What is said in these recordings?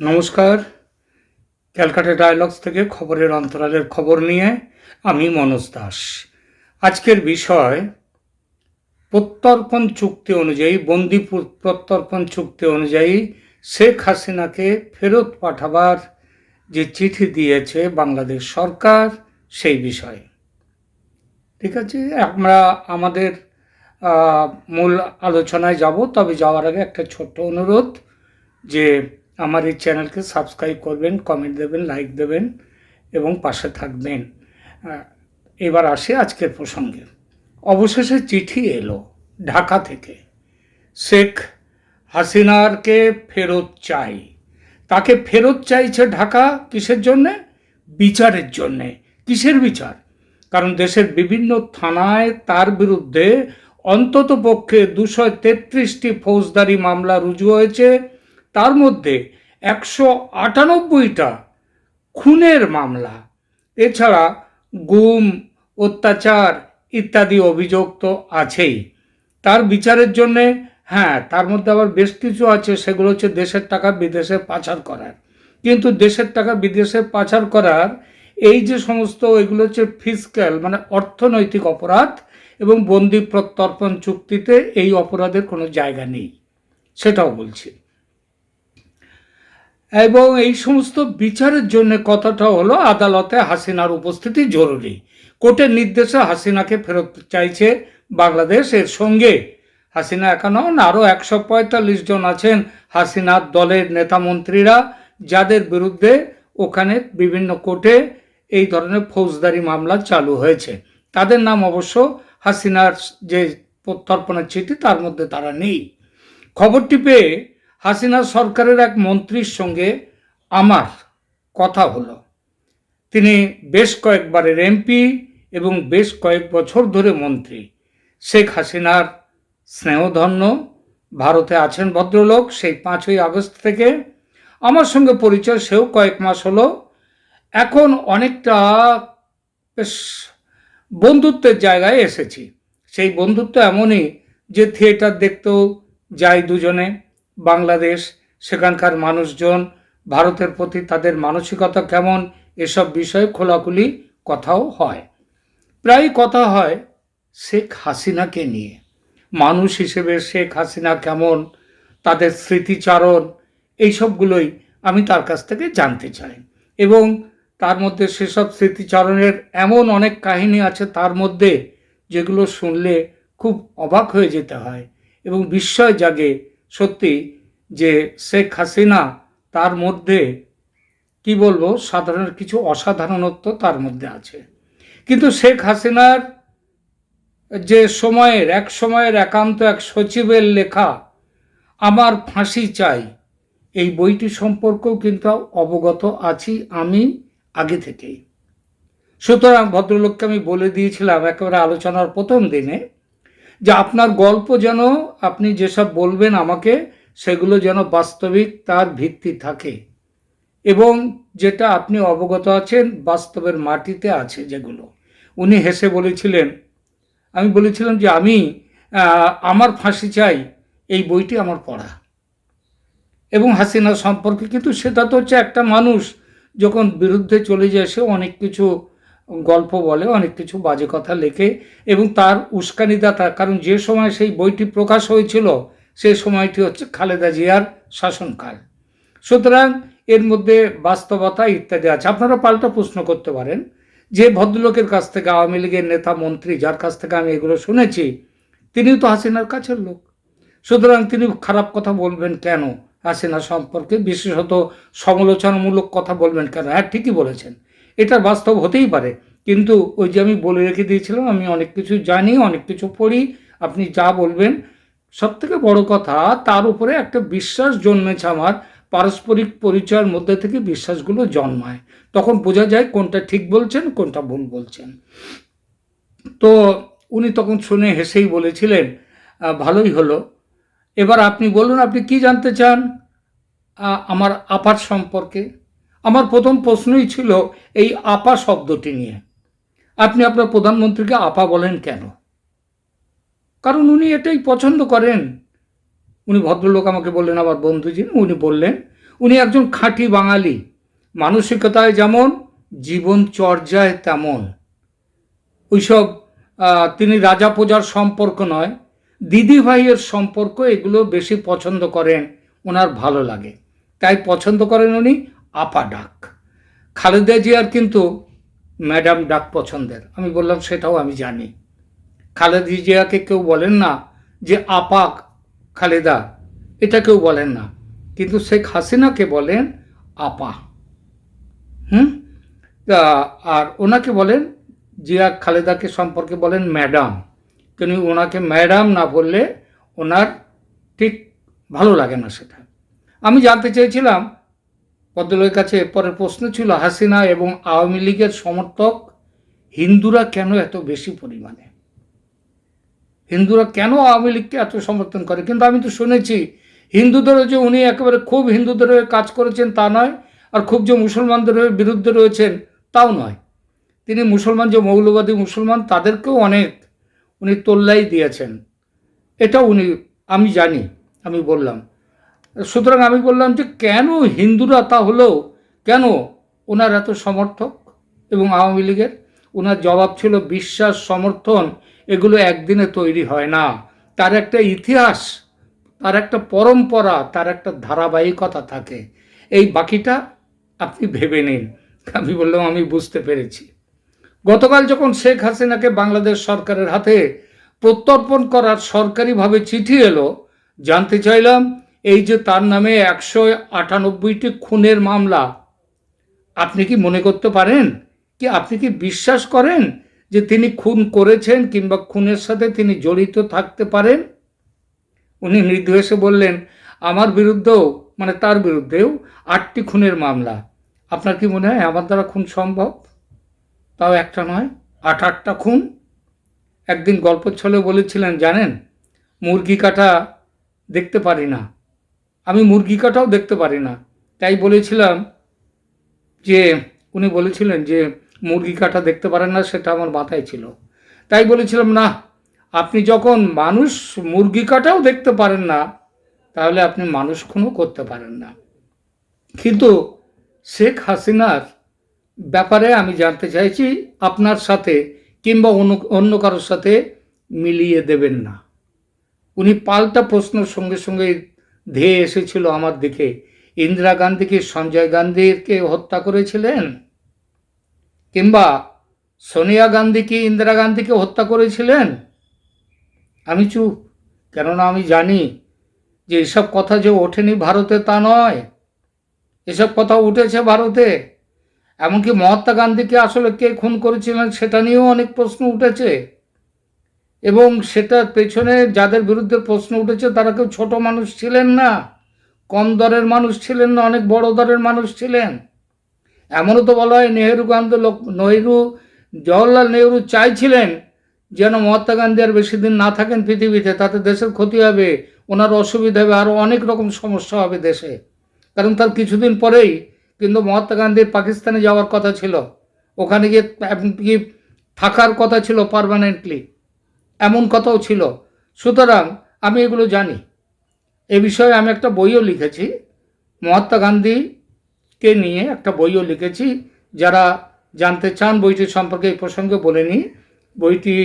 নমস্কার। ক্যালকাটা ডায়ালগস থেকে খবরের অন্তরালের খবর নিয়ে আমি মনোজ দাস। আজকের বিষয়, প্রত্যর্পণ চুক্তি অনুযায়ী, বন্দিপুর প্রত্যর্পণ চুক্তি অনুযায়ী শেখ হাসিনাকে ফেরত পাঠাবার যে চিঠি দিয়েছে বাংলাদেশ সরকার, সেই বিষয়ে। ঠিক আছে? আমরা আমাদের মূল আলোচনায় যাব, তবে যাওয়ার আগে একটা ছোট্ট অনুরোধ যে আমার এই চ্যানেলকে সাবস্ক্রাইব করবেন কমেন্ট দেবেন লাইক দেবেন এবং পাশে থাকবেন। এবার আসে আজকের প্রসঙ্গে। অবশেষে চিঠি এলো ঢাকা থেকে। শেখ হাসিনারকে ফেরত চাই। তাকে ফেরত চাইছে ঢাকা কিসের জন্যে? বিচারের জন্যে। কিসের বিচার? কারণ দেশের বিভিন্ন থানায় তার বিরুদ্ধে অন্তত পক্ষে দুশো তেত্রিশটি ফৌজদারি মামলা রুজু হয়েছে। তার মধ্যে একশো আটানব্বইটা খুনের মামলা। এছাড়া গুম, অত্যাচার ইত্যাদি অভিযোগ তো আছেই। তার বিচারের জন্যে হ্যাঁ তার মধ্যে আবার বেশ কিছু আছে, সেগুলো হচ্ছে দেশের টাকা বিদেশে পাচার করার। কিন্তু দেশের টাকা বিদেশে পাচার করার এই যে সমস্ত এগুলো হচ্ছে ফিজিক্যাল মানে অর্থনৈতিক অপরাধ এবং বন্দি প্রত্যর্পণ চুক্তিতে এই অপরাধের কোনো জায়গা নেই। সেটাও বলছি। এবং এই সমস্ত বিচারের জন্য কথাটা হলো আদালতে হাসিনার উপস্থিতি জরুরি। কোর্টের নির্দেশে হাসিনাকে ফেরত চাইছে বাংলাদেশ। এর সঙ্গে হাসিনা একা আরও একশো পঁয়তাল্লিশ জন আছেন হাসিনার দলের নেতা মন্ত্রীরা, যাদের বিরুদ্ধে ওখানে বিভিন্ন কোর্টে এই ধরনের ফৌজদারি মামলা চালু হয়েছে। তাদের নাম অবশ্য হাসিনার যে প্রত্যর্পণের চিঠি, তার মধ্যে তারা নেই। খবরটি পেয়ে হাসিনা সরকারের এক মন্ত্রীর সঙ্গে আমার কথা হলো। তিনি বেশ কয়েকবারের এমপি এবং বেশ কয়েক বছর ধরে মন্ত্রী। শেখ হাসিনার স্নেহধন্য, ভারতে আছেন ভদ্রলোক, সেই পাঁচই আগস্ট থেকে আমার সঙ্গে পরিচয় সেও কয়েক মাস হলো। এখন অনেকটা বেশ বন্ধুত্বের জায়গায় এসেছি। সেই বন্ধুত্ব এমনই যে থিয়েটার দেখতেও যাই দুজনে। বাংলাদেশ, সেখানকার মানুষজন, ভারতের প্রতি তাদের মানসিকতা কেমন, এসব বিষয়ে খোলাখুলি কথাও হয়। প্রায় কথা হয় শেখ হাসিনাকে নিয়ে। মানুষ হিসেবে শেখ হাসিনা কেমন, তাদের স্মৃতিচারণ, এইসবগুলোই আমি তার কাছ থেকে জানতে চাই। এবং তার মধ্যে সেসব স্মৃতিচারণের এমন অনেক কাহিনী আছে তার মধ্যে যেগুলো শুনলে খুব অবাক হয়ে যেতে হয় এবং বিস্ময় জাগে সত্যি যে শেখ হাসিনা তার মধ্যে, কি বলব, সাধারণ কিছু অসাধারণত্ব তার মধ্যে আছে। কিন্তু শেখ হাসিনার যে সময়ের, এক সময়ের একান্ত এক সচিবের লেখা, আমার ফাঁসি চাই এই বইটি সম্পর্কেও কিন্তু অবগত আছি আমি আগে থেকেই। সুতরাং ভদ্রলোককে আমি বলে দিয়েছিলাম একেবারে আলোচনার প্রথম দিনে যে আপনার গল্প যেন আপনি যেসব বলবেন আমাকে, সেগুলো যেন বাস্তবিক তার ভিত্তি থাকে। এবং যেটা আপনি অবগত আছেন, বাস্তবের মাটিতে আছে যেগুলো। উনি হেসে বলেছিলেন, আমি বলেছিলাম যে আমি আমার ফাঁসি চাই, এই বইটি আমার পড়া। এবং হাসিনা সম্পর্কে, কিন্তু সেটা তো হচ্ছে একটা মানুষ, যখন বিরুদ্ধে চলে যায়, সে অনেক কিছু গল্প বলে, অনেক কিছু বাজে কথা লেখে এবং তার উস্কানিদাতা কারণ যে সময় সেই বইটি প্রকাশ হয়েছিল সেই সময়টি হচ্ছে খালেদা জিয়ার শাসনকাল। সুতরাং এর মধ্যে বাস্তবতা ইত্যাদি আছে। আপনারা পাল্টা প্রশ্ন করতে পারেন, যে ভদ্রলোকের কাছ থেকে, আওয়ামী লীগের নেতা, মন্ত্রী, যার কাছ থেকে আমি এগুলো শুনেছি, তিনিও তো হাসিনার কাছের লোক। সুতরাং তিনি খারাপ কথা বলবেন কেন? হাসিনা সম্পর্কে বিশেষত সমালোচনামূলক কথা বলবেন কেন? হ্যাঁ ঠিকই বলেছেন। এটা বাস্তব হতেই পারে। কিন্তু ওই যে আমি বলে রেখে দিয়েছিলাম, আমি অনেক কিছু জানি, অনেক কিছু পড়ি, আপনি যা বলবেন। সব থেকে বড় কথা, তার উপরে একটা বিশ্বাস জন্মেছে আমার, পারস্পরিক পরিচয়ের মধ্যে থেকে বিশ্বাসগুলো জন্মায়। তখন বোঝা যায় কোনটা ঠিক বলছেন, কোনটা ভুল বলছেন। তো উনি তখন শুনে হেসেই বলেছিলেন ভালোই হলো। এবার আপনি বলুন, আপনি কি জানতে চান আমার আপার সম্পর্কে? আমার প্রথম প্রশ্নই ছিল এই আপা শব্দটি নিয়ে। আপনি আপনার প্রধানমন্ত্রীকে আপা বলেন কেন? কারণ উনি এটাই পছন্দ করেন। উনি ভদ্রলোক আমাকে বললেন আবার বন্ধু যিনি উনি বললেন, উনি একজন খাঁটি বাঙালি। মানসিকতায় যেমন জীবনচর্যায় তেমন। ওইসব তিনি রাজা প্রজার সম্পর্ক নয়, দিদি ভাইয়ের সম্পর্ক এগুলো বেশি পছন্দ করেন, ওনার ভালো লাগে। তাই পছন্দ করেন উনি আপা ডাক। খালেদা জিয়ার কিন্তু ম্যাডাম ডাক পছন্দের। আমি বললাম, সেটাও আমি জানি। খালেদা জিয়াকে কেউ বলেন না যে আপা খালেদা, এটা কেউ বলেন না। কিন্তু শেখ হাসিনাকে বলেন আপা। হুম? আর ওনাকে বলেন, জিয়া খালেদাকে সম্পর্কে বলেন ম্যাডাম। কিন্তু ওনাকে ম্যাডাম না বললে ওনার ঠিক ভালো লাগে না সেটা। আমি জানতে চেয়েছিলাম পদ্মলয়ের কাছে পরের প্রশ্ন ছিল, হাসিনা এবং আওয়ামী লীগের সমর্থক হিন্দুরা কেন এত বেশি পরিমাণে? হিন্দুরা কেন আওয়ামী লীগকে এত সমর্থন করে? কিন্তু আমি তো শুনেছি হিন্দুদেরও যে উনি একেবারে খুব হিন্দুদের হয়ে কাজ করেছেন তা নয়, আর খুব যে মুসলমানদের হয়ে বিরুদ্ধে রয়েছেন তাও নয়। তিনি মুসলমান, যে মৌলবাদী মুসলমান, তাদেরকেও অনেক উনি তোল্লাই দিয়েছেন। এটা উনি, আমি জানি, আমি বললাম। সুতরাং আমি বললাম যে কেন হিন্দুরা তা হলেও, কেন ওনার এত সমর্থক এবং আওয়ামী লীগের? ওনার জবাব ছিল, বিশ্বাস, সমর্থন, এগুলো একদিনে তৈরি হয় না। তার একটা ইতিহাস, তার একটা পরম্পরা, তার একটা ধারাবাহিকতা থাকে। এই বাকিটা আপনি ভেবে নিন। আমি বললাম, আমি বুঝতে পেরেছি। গতকাল যখন শেখ হাসিনাকে বাংলাদেশ সরকারের হাতে প্রত্যর্পণ করার সরকারিভাবে চিঠি এলো, জানতে চাইলাম এই যে তার নামে একশো আটানব্বইটি খুনের মামলা, আপনি কি মনে করতে পারেন? কি আপনি কি বিশ্বাস করেন যে তিনি খুন করেছেন কিংবা খুনের সাথে তিনি জড়িত থাকতে পারেন? উনি মৃদু এসে বললেন, আমার বিরুদ্ধেও মানে তার বিরুদ্ধেও আটটি খুনের মামলা। আপনার কি মনে হয় আমার দ্বারা খুন সম্ভব? তাও একটা নয়, আট আটটা খুন। একদিন গল্প ছলে বলেছিলেন, জানেন, মুরগি কাটা দেখতে পারি না। আমি মুরগি কাটাও দেখতে পারি না। তাই বলেছিলাম যে, উনি বলেছিলেন যে মুরগি কাটা দেখতে পারেন না, সেটা আমার মাথায় ছিল। তাই বলেছিলাম, না, আপনি যখন মানুষ মুরগি কাটাও দেখতে পারেন না, তাহলে আপনি মানুষ খুনও করতে পারেন না। কিন্তু শেখ হাসিনার ব্যাপারে আমি জানতে চাইছি, আপনার সাথে কিংবা অন্য অন্য কারোর সাথে মিলিয়ে দেবেন না। উনি পাল্টা প্রশ্নের সঙ্গে সঙ্গে ধেয়ে এসেছিল আমার দিকে। ইন্দিরা গান্ধী কি সঞ্জয় গান্ধীকে হত্যা করেছিলেন? কিংবা সোনিয়া গান্ধী কি ইন্দিরা গান্ধীকে হত্যা করেছিলেন? আমি চুপ, কেননা আমি জানি যে এসব কথা যে ওঠেনি ভারতে তা নয়। এসব কথা উঠেছে ভারতে। এমনকি মহাত্মা গান্ধীকে আসলে কে খুন করেছিলেন সেটা নিয়েও অনেক প্রশ্ন উঠেছে। এবং সেটার পেছনে যাদের বিরুদ্ধে প্রশ্ন উঠেছে, তারা কেউ ছোট মানুষ ছিলেন না, কম দরের মানুষ ছিলেন না, অনেক বড় দরের মানুষ ছিলেন। এমনও তো বলা হয় নেহেরু গান্ধী লোক, নেহেরু, জওয়াহরলাল নেহরু চাইছিলেন যেন মহাত্মা গান্ধী আর বেশি দিন না থাকেন পৃথিবীতে, তাতে দেশের ক্ষতি হবে, ওনার অসুবিধা হবে, আরও অনেক রকম সমস্যা হবে দেশে। কারণ তার কিছুদিন পরেই কিন্তু মহাত্মা গান্ধীর পাকিস্তানে যাওয়ার কথা ছিল, ওখানে গিয়ে থাকার কথা ছিল পারমানেন্টলি এমন কথাও ছিল। সুতরাং আমি এগুলো জানি। এ বিষয়ে আমি একটা বইও লিখেছি। মহাত্মা গান্ধীকে নিয়ে একটা বইও লিখেছি। যারা জানতে চান বইটি সম্পর্কে এই প্রসঙ্গে বলে নিই। বইটি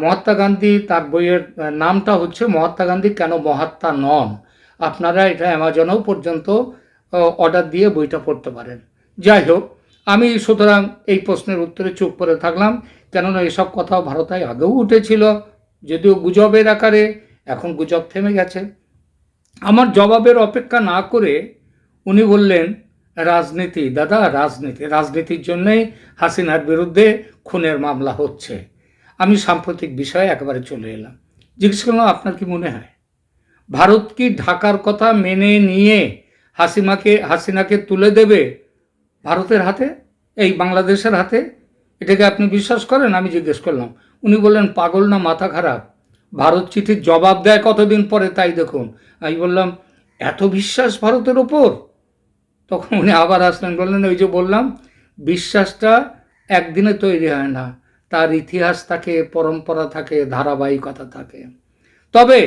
মহাত্মা গান্ধী, তার বইয়ের নামটা হচ্ছে মহাত্মা গান্ধী কেন মহাত্মা নন? আপনারা এটা অ্যামাজনেও পর্যন্ত অর্ডার দিয়ে বইটা পড়তে পারেন। যাই হোক, আমি সুতরাং এই প্রশ্নের উত্তরে চুপ করে থাকলাম। কেননা এসব কথা ভারতে আগেও উঠেছিল, যদিও গুজবের আকারে এখন গুজব থেমে গেছে। আমার জবাবের অপেক্ষা না করে উনি বললেন, রাজনীতি, দাদা, রাজনীতি, রাজনীতির জন্যই হাসিনার বিরুদ্ধে খুনের মামলা হচ্ছে। আমি সাম্প্রতিক বিষয়ে একেবারে চলে এলাম। জিজ্ঞেস করলাম, আপনার কি মনে হয়? ভারত কি ঢাকার কথা মেনে নিয়ে হাসিমাকে হাসিনাকে তুলে দেবে ভারতের হাতে? এই বাংলাদেশের হাতে? এটাকে আপনি বিশ্বাস করেন? আমি জিজ্ঞেস করলাম। উনি বললেন, পাগল না মাথা খারাপ? ভারত চিঠির জবাব দেয় কতদিন পরে? তাই দেখুন। আমি বললাম, এত বিশ্বাস ভারতের ওপর তখন উনি আবার আসলেন, বললেন, ওই যে বললাম, বিশ্বাসটা একদিনে তৈরি হয় না। তার ইতিহাস থাকে, পরম্পরা থাকে, ধারাবাহিকতা থাকে। তবে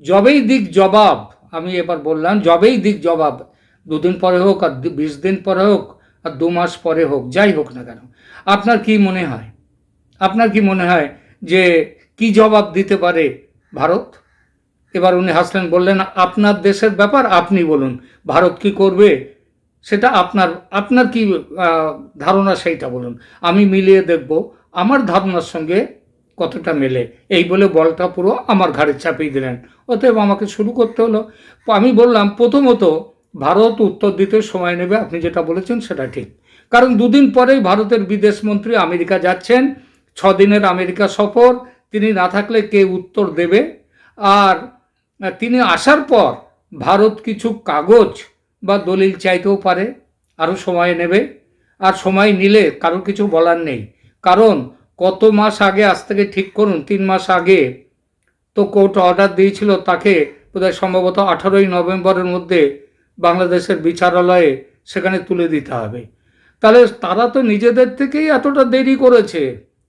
যবেই দিক জবাব, আমি এবার বললাম, যবেই দিক জবাব, দুদিন পরে হোক আর বিশ দিন পরে হোক আর দু মাস পরে হোক, যাই হোক না কেন আপনার কি মনে হয়? আপনার কি মনে হয় যে কি জবাব দিতে পারে ভারত? এবার উনি হাসলেন, বললেন, আপনার দেশের ব্যাপার, আপনি বলুন। ভারত কি করবে সেটা আপনার আপনার কি ধারণা সেইটা বলুন। আমি মিলিয়ে দেখব, আমার ধারণার সঙ্গে কতটা মেলে। এই বলে বলটা পুরো আমার ঘাড়ে চাপিয়ে দিলেন। অতএব আমাকে শুরু করতে হলো। আমি বললাম, প্রথমত ভারত উত্তর দিতে সময় নেবে, আপনি যেটা বলেছেন সেটা ঠিক। কারণ দুদিন পরেই ভারতের বিদেশ মন্ত্রী আমেরিকা যাচ্ছেন ছ দিনের আমেরিকা সফর, তিনি না থাকলে কে উত্তর দেবে? আর, তিনি আসার পর ভারত কিছু কাগজ বা দলিল চাইতেও পারে, আরও সময় নেবে। আর সময় নিলে কারোর কিছু বলার নেই। কারণ কত মাস আগে, আজ থেকে ঠিক করুন, তিন মাস আগে তো কোর্ট অর্ডার দিয়েছিল তাকে বোধহয় সম্ভবত আঠারোই নভেম্বরের মধ্যে বাংলাদেশের বিচারালয়ে সেখানে তুলে দিতে হবে। তাহলে তারা তো নিজেদের থেকেই এতটা দেরি করেছে।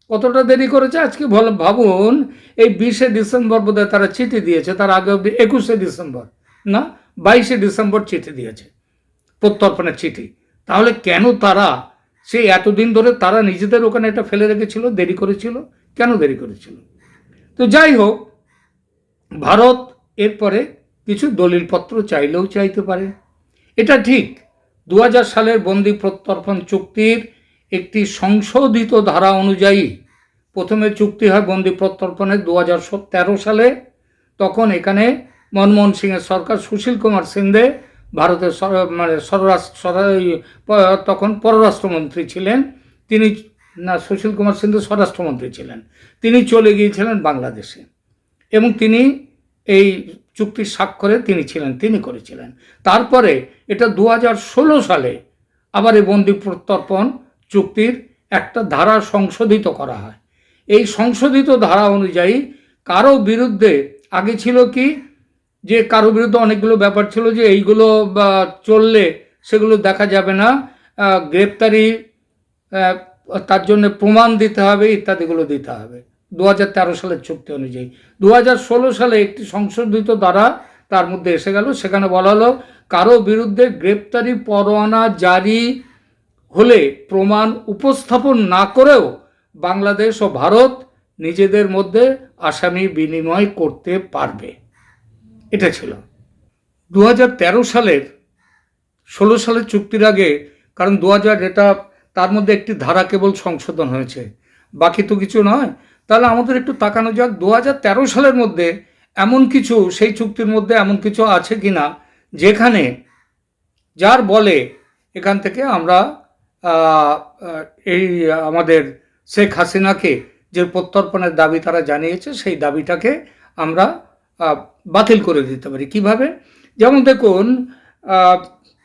কতটা দেরি করেছে? আজকে ভালো, ভাবুন, এই বিশে ডিসেম্বর বোধহয় তারা চিঠি দিয়েছে, তার আগে অবধি একুশে ডিসেম্বর, না? বাইশে ডিসেম্বর চিঠি দিয়েছে, প্রত্যর্পণের চিঠি। তাহলে কেন তারা সেই এতদিন ধরে তারা নিজেদের ওখানে এটা ফেলে রেখেছিল, দেরি করেছিল? কেন দেরি করেছিল? তো যাই হোক, ভারত এরপরে কিছু দলিলপত্র চাইলেও চাইতে পারে। এটা ঠিক দু হাজার সালের বন্দি প্রত্যর্পণ চুক্তির একটি সংশোধিত ধারা অনুযায়ী প্রথমে চুক্তি হয় বন্দি প্রত্যর্পণের দু হাজার তেরো সালে। তখন এখানে মনমোহন সিংয়ের সরকার, সুশীল কুমার সিন্ধে ভারতের মানে স্বরাষ্ট্র তখন পররাষ্ট্রমন্ত্রী ছিলেন। তিনি, না, সুশীল কুমার সিন্ধে স্বরাষ্ট্রমন্ত্রী ছিলেন। তিনি চলে গিয়েছিলেন বাংলাদেশে এবং তিনি এই চুক্তির স্বাক্ষরে তিনি ছিলেন, তিনি করেছিলেন। তারপরে এটা দু সালে আবার এই বন্দি প্রত্যর্পণ চুক্তির একটা ধারা সংশোধিত করা হয়। এই সংশোধিত ধারা অনুযায়ী কারও বিরুদ্ধে আগে ছিল কি? যে কারও বিরুদ্ধে অনেকগুলো ব্যাপার ছিল যে এইগুলো চললে সেগুলো দেখা যাবে না গ্রেপ্তারি তার জন্য প্রমাণ দিতে হবে, ইত্যাদিগুলো দিতে হবে। দু হাজার তেরো সালের চুক্তি অনুযায়ী। দু হাজার ষোলো সালে একটি সংশোধিত দ্বারা তার মধ্যে এসে গেল। সেখানে বলা হলো, কারও বিরুদ্ধে গ্রেপ্তারি পরোয়ানা জারি হলে প্রমাণ উপস্থাপন না করেও বাংলাদেশ ও ভারত নিজেদের মধ্যে আসামি বিনিময় করতে পারবে। এটা ছিল। দু হাজার তেরো সালের ষোলো সালের চুক্তির আগে, কারণ দু হাজার এটা তার মধ্যে একটি ধারা কেবল সংশোধন হয়েছে। বাকি তো কিছু নয়। তাহলে আমাদের একটু তাকানো যাক। দু হাজার তেরো সালের মধ্যে এমন কিছু, সেই চুক্তির মধ্যে এমন কিছু আছে কি না যেখানে যার বলে এখান থেকে আমরা এই আমাদের শেখ হাসিনাকে যে প্রত্যর্পণের দাবি তারা জানিয়েছে, সেই দাবিটাকে আমরা বাতিল করে দিতে পারি। কীভাবে? যেমন দেখুন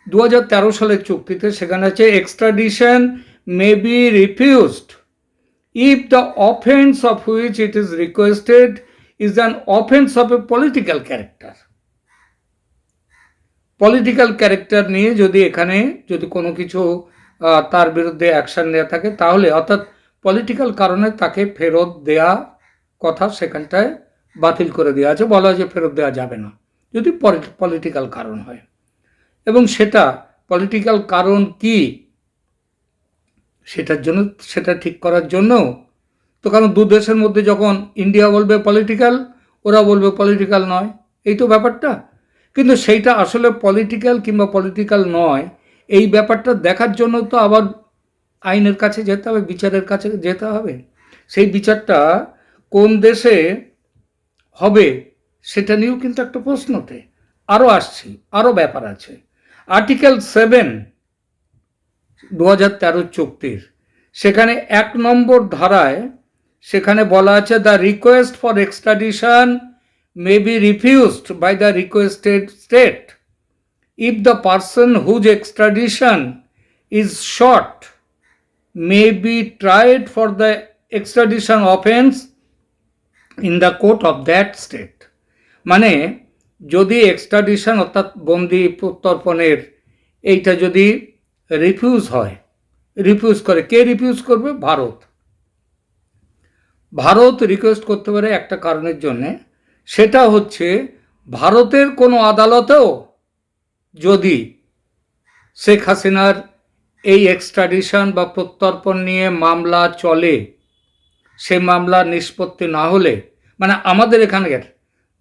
দু হাজার তেরো সালের চুক্তিতে সেখানে আছে extradition may be refused if the offense of which it is requested is an offense of a political character. Political character নিয়ে যদি এখানে যদি কোনো কিছু তার বিরুদ্ধে অ্যাকশন নেওয়া থাকে, তাহলে অর্থাৎ পলিটিক্যাল কারণে তাকে ফেরত দেয়া কথা সেখানটায় বাতিল করে দেওয়া আছে, বলা যে ফেরত দেওয়া যাবে না, যদি পলিটিক্যাল কারণ হয় এবং সেটা পলিটিক্যাল কারণ কি সেটার জন্য, সেটা ঠিক করার জন্য তো কারণ দু দেশের মধ্যে যখন ইন্ডিয়া বলবে পলিটিক্যাল ওরা বলবে পলিটিক্যাল নয়। এই তো ব্যাপারটা। কিন্তু সেইটা আসলে পলিটিক্যাল কিংবা পলিটিক্যাল নয়। এই ব্যাপারটা দেখার জন্য তো আবার আইনের কাছে যেতে হবে, বিচারের কাছে যেতে হবে। সেই বিচারটা কোন দেশে হবে সেটা নিয়েও কিন্তু একটা প্রশ্ন ওঠে আরও আসছি আরও ব্যাপার আছে। আর্টিকেল সেভেন দু হাজার তেরো চুক্তির সেখানে এক নম্বর ধারায় সেখানে বলা আছে the request for extradition may be refused by the requested state if the person whose extradition is sought may be tried for the extradition offence in the court of that state মানে যদি extradition অর্থাৎ বন্দি প্রত্যর্পণের এইটা যদি refuse হয় refuse করে, কে refuse করবে? Bharat. Bharat request করতে পারে একটা কারণের জন্যে। সেটা হচ্ছে, ভারতের কোনো আদালতেও যদি শেখ হাসিনার এই এক্সট্রাডিশন বা প্রত্যর্পণ নিয়ে মামলা চলে, সে মামলা নিষ্পত্তি না হলে মানে আমাদের এখানে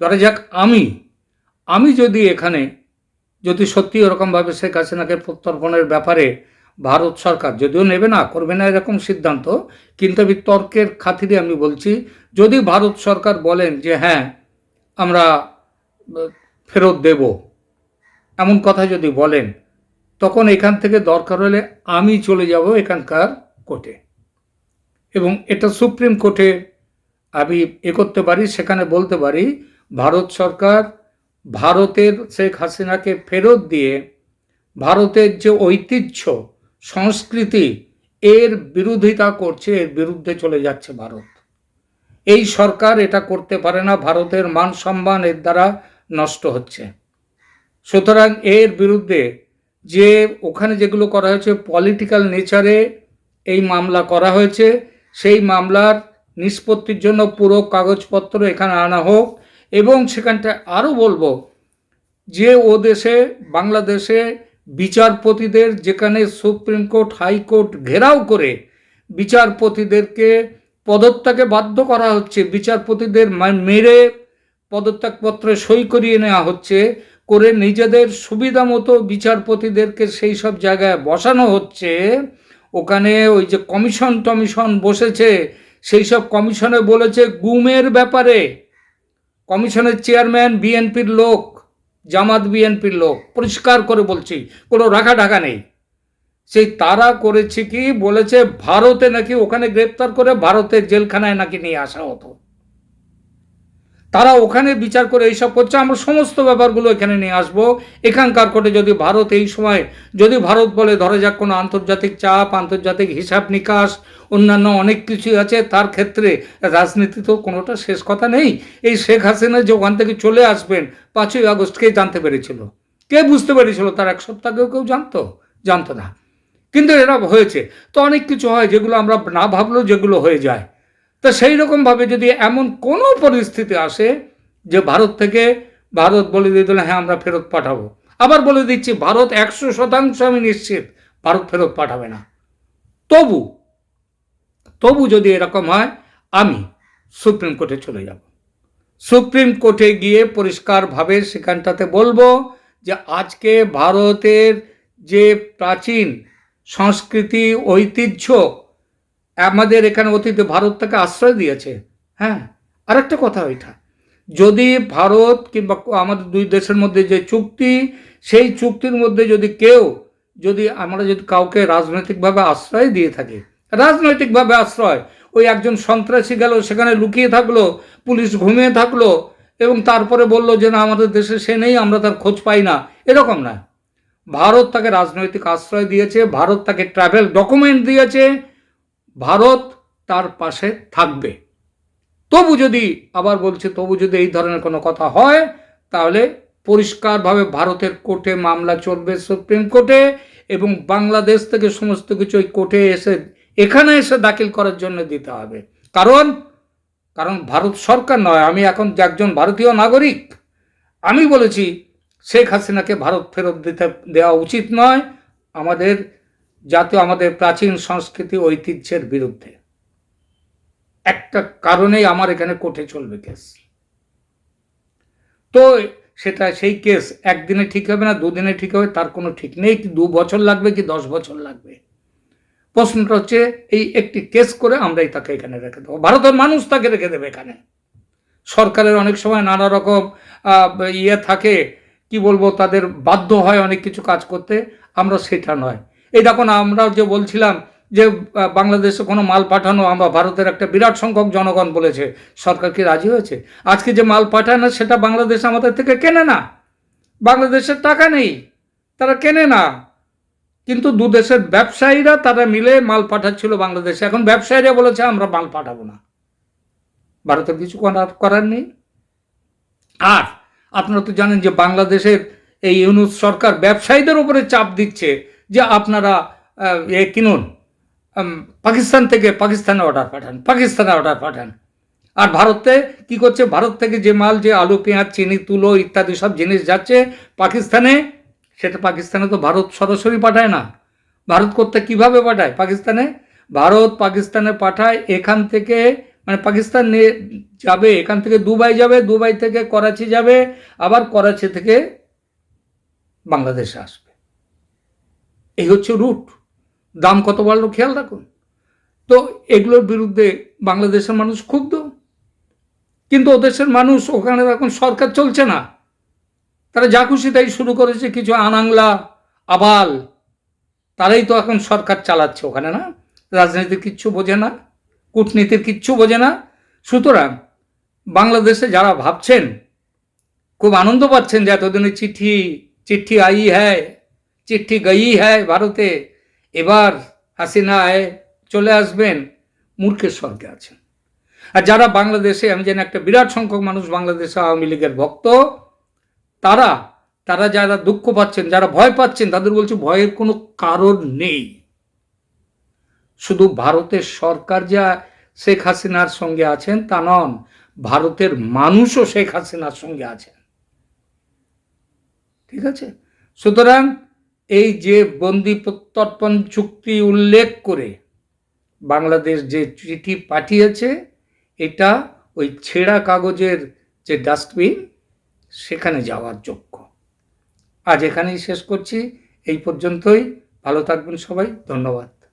ধরা যাক আমি আমি যদি এখানে যদি সত্যি ওরকমভাবে শেখ হাসিনাকে প্রত্যর্পণের ব্যাপারে ভারত সরকার যদিও নেবে না, করবে না এরকম সিদ্ধান্ত, কিন্তু আমি তর্কের খাতিরে আমি বলছি, যদি ভারত সরকার বলেন যে হ্যাঁ আমরা ফেরত দেব, এমন কথা যদি বলেন, তখন এখান থেকে দরকার হলে আমি চলে যাব এখানকার কোর্টে। এবং এটা সুপ্রিম কোর্টে আমি এ করতে পারি, সেখানে বলতে পারি, ভারত সরকার ভারতের শেখ হাসিনাকে ফেরত দিয়ে ভারতের যে ঐতিহ্য সংস্কৃতি এর বিরোধিতা করছে, এর বিরুদ্ধে চলে যাচ্ছে ভারত। এই সরকার এটা করতে পারে না, ভারতের মান সম্মান এর দ্বারা নষ্ট হচ্ছে। সুতরাং এর বিরুদ্ধে যে ওখানে যেগুলো করা হয়েছে পলিটিক্যাল নেচারে এই মামলা করা হয়েছে, সেই মামলার নিষ্পত্তির জন্য পুরো কাগজপত্র এখানে আনা হোক এবং সেখানটা আরও বলব যে ও দেশে, বাংলাদেশে বিচারপতিদের যেখানে সুপ্রিম কোর্ট, হাইকোর্ট ঘেরাও করে বিচারপতিদেরকে পদত্যাগে বাধ্য করা হচ্ছে, বিচারপতিদের মেরে পদত্যাগপত্রে সই করিয়ে নেওয়া হচ্ছে, করে নিজেদের সুবিধা মতো বিচারপতিদেরকে সেই সব জায়গায় বসানো হচ্ছে, ওখানে ওই যে কমিশন টমিশন বসেছে, সেই সব কমিশনে বলেছে গুমের ব্যাপারে। কমিশনের চেয়ারম্যান, বিএনপির লোক জামাত বিএনপির লোক পরিষ্কার করে বলছি, কোনো রাখা ঢাকা নেই। সেই তারা করেছে কি, বলেছে ভারতে নাকি ওখানে গ্রেপ্তার করে ভারতের জেলখানায় নাকি নিয়ে আসা হতো। তারা ওখানে বিচার করে এইসব করছে। আমরা সমস্ত ব্যাপারগুলো এখানে নিয়ে আসব। এখানকার কোর্টে যদি ভারত এই সময়, যদি ভারত বলে ধরা যাক কোনো আন্তর্জাতিক চাপ, আন্তর্জাতিক হিসাব নিকাশ, অন্যান্য অনেক কিছুই আছে, তার ক্ষেত্রে রাজনীতি তো কোনোটা শেষ কথা নেই। এই শেখ হাসিনা যে ওখান থেকে চলে আসবেন, পাঁচই আগস্ট কে জানতে পেরেছিল? কে বুঝতে পেরেছিল? তার এক সপ্তাহ আগেও কেউ জানতো? জানতো না। কিন্তু এরা হয়েছে। তো অনেক কিছু হয় যেগুলো আমরা না ভাবলেও যেগুলো হয়ে যায়। তো সেই রকমভাবে যদি এমন কোনো পরিস্থিতি আসে যে ভারত থেকে ভারত বলে দিয়ে দিল হ্যাঁ আমরা ফেরত পাঠাবো। আবার বলে দিচ্ছি, ভারত একশো শতাংশ আমি নিশ্চিত ভারত ফেরত পাঠাবে না। তবু তবু যদি এরকম হয়, আমি সুপ্রিম কোর্টে চলে যাব। সুপ্রিম কোর্টে গিয়ে পরিষ্কারভাবে সেখানটাতে বলব যে আজকে ভারতের যে প্রাচীন সংস্কৃতি, ঐতিহ্য আমাদের এখানে অতীতে ভারত তাকে আশ্রয় দিয়েছে। হ্যাঁ আরেকটা কথা ওইটা যদি ভারত কিংবা আমাদের দুই দেশের মধ্যে যে চুক্তি, সেই চুক্তির মধ্যে যদি কেউ, যদি আমরা যদি কাউকে রাজনৈতিকভাবে আশ্রয় দিয়ে থাকি, রাজনৈতিকভাবে আশ্রয়, ওই একজন সন্ত্রাসী গেল, সেখানে লুকিয়ে থাকল, পুলিশ ঘুমিয়ে থাকল, এবং তারপরে বলল যে, না, আমাদের দেশে সে নেই, আমরা তার খোঁজ পাই না। এরকম না। ভারত তাকে রাজনৈতিক আশ্রয় দিয়েছে, ভারত তাকে ট্রাভেল ডকুমেন্ট দিয়েছে ভারত তার পাশে থাকবে। তবু যদি, আবার বলছে, তবু যদি এই ধরনের কোনো কথা হয়, তাহলে পরিষ্কারভাবে ভারতের কোর্টে মামলা চলবে সুপ্রিম কোর্টে এবং বাংলাদেশ থেকে সমস্ত কিছু ওই কোর্টে এসে, এখানে এসে দাখিল করার জন্য দিতে হবে। কারণ কারণ ভারত সরকার নয়, আমি এখন একজন ভারতীয় নাগরিক, আমি বলেছি, শেখ হাসিনাকে ভারত ফেরত দিতে, দেওয়া উচিত নয়। আমাদের জাতীয় আমাদের প্রাচীন সংস্কৃতি ঐতিহ্যের বিরুদ্ধে। একটা কারণেই আমার এখানে কোর্টে চলবে কেস। তো সেটা, সেই কেস একদিনে ঠিক হবে না, দুদিনে ঠিক হবে, তার কোনো ঠিক নেই, কি দু বছর লাগবে কি দশ বছর লাগবে? প্রশ্নটা হচ্ছে, এই একটি কেস করে আমরাই তাকে এখানে রেখে দেবো। ভারতের মানুষ তাকে রেখে দেবে এখানে। সরকারের অনেক সময় নানা রকম ইয়ে থাকে, কি বলব, তাদের বাধ্য হয় অনেক কিছু কাজ করতে। আমরা সেটা নয়। এই দেখুন আমরা যে বলছিলাম যে বাংলাদেশে কোনো মাল পাঠানো আমরা ভারতের একটা বিরাট সংখ্যক জনগণ বলেছে। সরকার কি রাজি হয়েছে? আজকে যে মাল পাঠায় না সেটা বাংলাদেশ আমাদের থেকে কেনে না। বাংলাদেশের টাকা নেই, তারা কেনে না। কিন্তু দু দেশের ব্যবসায়ীরা, তারা মিলে মাল পাঠাচ্ছিল বাংলাদেশে। এখন ব্যবসায়ীরা বলেছে, আমরা মাল পাঠাবো না। ভারতের কিছু করার করার নেই। আর আপনারা তো জানেন যে বাংলাদেশের এই ইউনুস সরকার ব্যবসায়ীদের উপরে চাপ দিচ্ছে। যে আপনারা এ কিনুন। পাকিস্তান থেকে পাকিস্তানে অর্ডার পাঠান পাকিস্তানে অর্ডার পাঠান। আর ভারতে কি করছে? ভারত থেকে যে মাল, যে আলু, পেঁয়াজ, চিনি, তুলো ইত্যাদি সব জিনিস যাচ্ছে পাকিস্তানে, সেটা পাকিস্তানে তো ভারত সরাসরি পাঠায় না। ভারত করতে কীভাবে পাঠায় পাকিস্তানে? ভারত পাকিস্তানে পাঠায় এখান থেকে মানে পাকিস্তান নিয়ে যাবে, এখান থেকে দুবাই যাবে, দুবাই থেকে করাচি যাবে, আবার করাচি থেকে বাংলাদেশে আসবে। এই হচ্ছে রুট দাম কত বাড়লো খেয়াল রাখুন। তো এগুলোর বিরুদ্ধে বাংলাদেশের মানুষ ক্ষুব্ধ। কিন্তু ও দেশের মানুষ ওখানে এখন সরকার চলছে না। তারা যা খুশি তাই শুরু করেছে, কিছু আনাংলা, আবাল। তারাই তো এখন সরকার চালাচ্ছে ওখানে না। রাজনীতির কিচ্ছু বোঝে না, কূটনীতির কিচ্ছু বোঝে না। সুতরাং বাংলাদেশে যারা ভাবছেন, খুব আনন্দ পাচ্ছেন যে এতদিনে চিঠি চিঠি আই হ্যায়। চিঠি গই হ্যায় ভারতে, এবার হাসিনা চলে আসবেন মূর্খের স্বর্গে আছেন। আর যারা বাংলাদেশে, আমি জানি একটা বিরাট সংখ্যক মানুষ বাংলাদেশে আওয়ামী লীগের ভক্ত, তারা তারা যারা দুঃখ পাচ্ছেন, যারা ভয় পাচ্ছেন, তাদের বলছে ভয়ের কোনো কারণ নেই। শুধু ভারতের সরকার যা শেখ হাসিনার সঙ্গে আছেন, তা নন, ভারতের মানুষও শেখ হাসিনার সঙ্গে আছেন। ঠিক আছে? সুতরাং এই যে বন্দি প্রত্যর্পণ চুক্তি উল্লেখ করে বাংলাদেশ যে চিঠি পাঠিয়েছে, এটা ওই ছেঁড়া কাগজের যে ডাস্টবিন, সেখানে যাওয়ার যোগ্য। আজ এখানেই শেষ করছি। এই পর্যন্তই। ভালো থাকবেন সবাই। ধন্যবাদ।